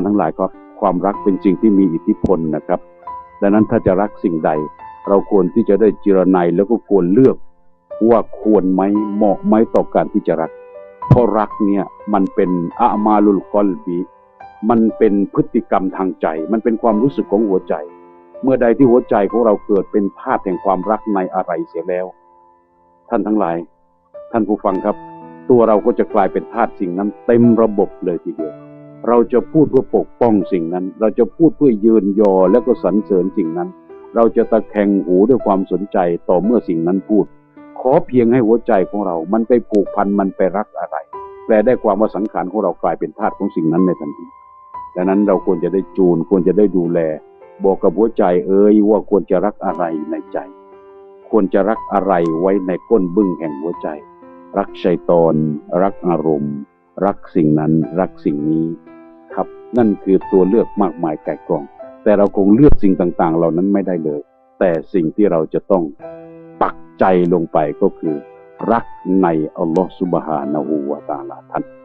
านทั้งหลายครับความรักเป็นสิ่งที่มีอิทธิพลนะครับ ดังนั้นถ้าจะรักสิ่งใด เราควรที่จะได้เจรไนยแล้วก็ควรเลือก ว่าควรไหมเหมาะไหมต่อการที่จะรัก เพราะรักเนี่ยมันเป็นอามาลุลกอลบีมันเป็นพฤติกรรมทางใจ มันเป็นความรู้สึกของหัวใจ เมื่อใดที่หัวใจของเราเกิดเป็นธาตุแห่งความรักในอะไรเสียแล้ว ท่านทั้งหลาย ท่านผู้ฟังครับ ตัวเราก็จะกลายเป็นทาสสิ่งนั้นเต็มระบบเลยทีเดียว เราจะพูดเพื่อปกป้องสิ่งนั้น เราจะพูดเพื่อยืนยอแล้วก็สรรเสริญสิ่งนั้น เราจะตะแคงหูด้วยความสนใจต่อเมื่อสิ่งนั้นพูด ขอเพียงให้หัวใจของเรา มันไปผูกพันมันไปรักอะไร แปลได้ความว่าสังขารของเรากลายเป็นทาสของสิ่งนั้นในทันทีดังนั้นเราควรจะได้จูนควรจะได้ดูแล บอกกับหัวใจเอ่ยว่าควรจะรักอะไรในใจ ควรจะรักอะไรไว้ในก้นบึ้งแห่งหัวใจ รักชัยตอนรักอารมณ์ รักสิ่งนั้นรักสิ่งนี้ นั่นคือตัวเลือกมากมายไก่กอง แต่เราคงเลือกสิ่งต่างๆ เหล่านั้นไม่ได้เลย แต่สิ่งที่เราจะต้องปักใจลงไปก็คือ รักในอัลลอฮฺสุบฮานะฮูวะตาลาท่าน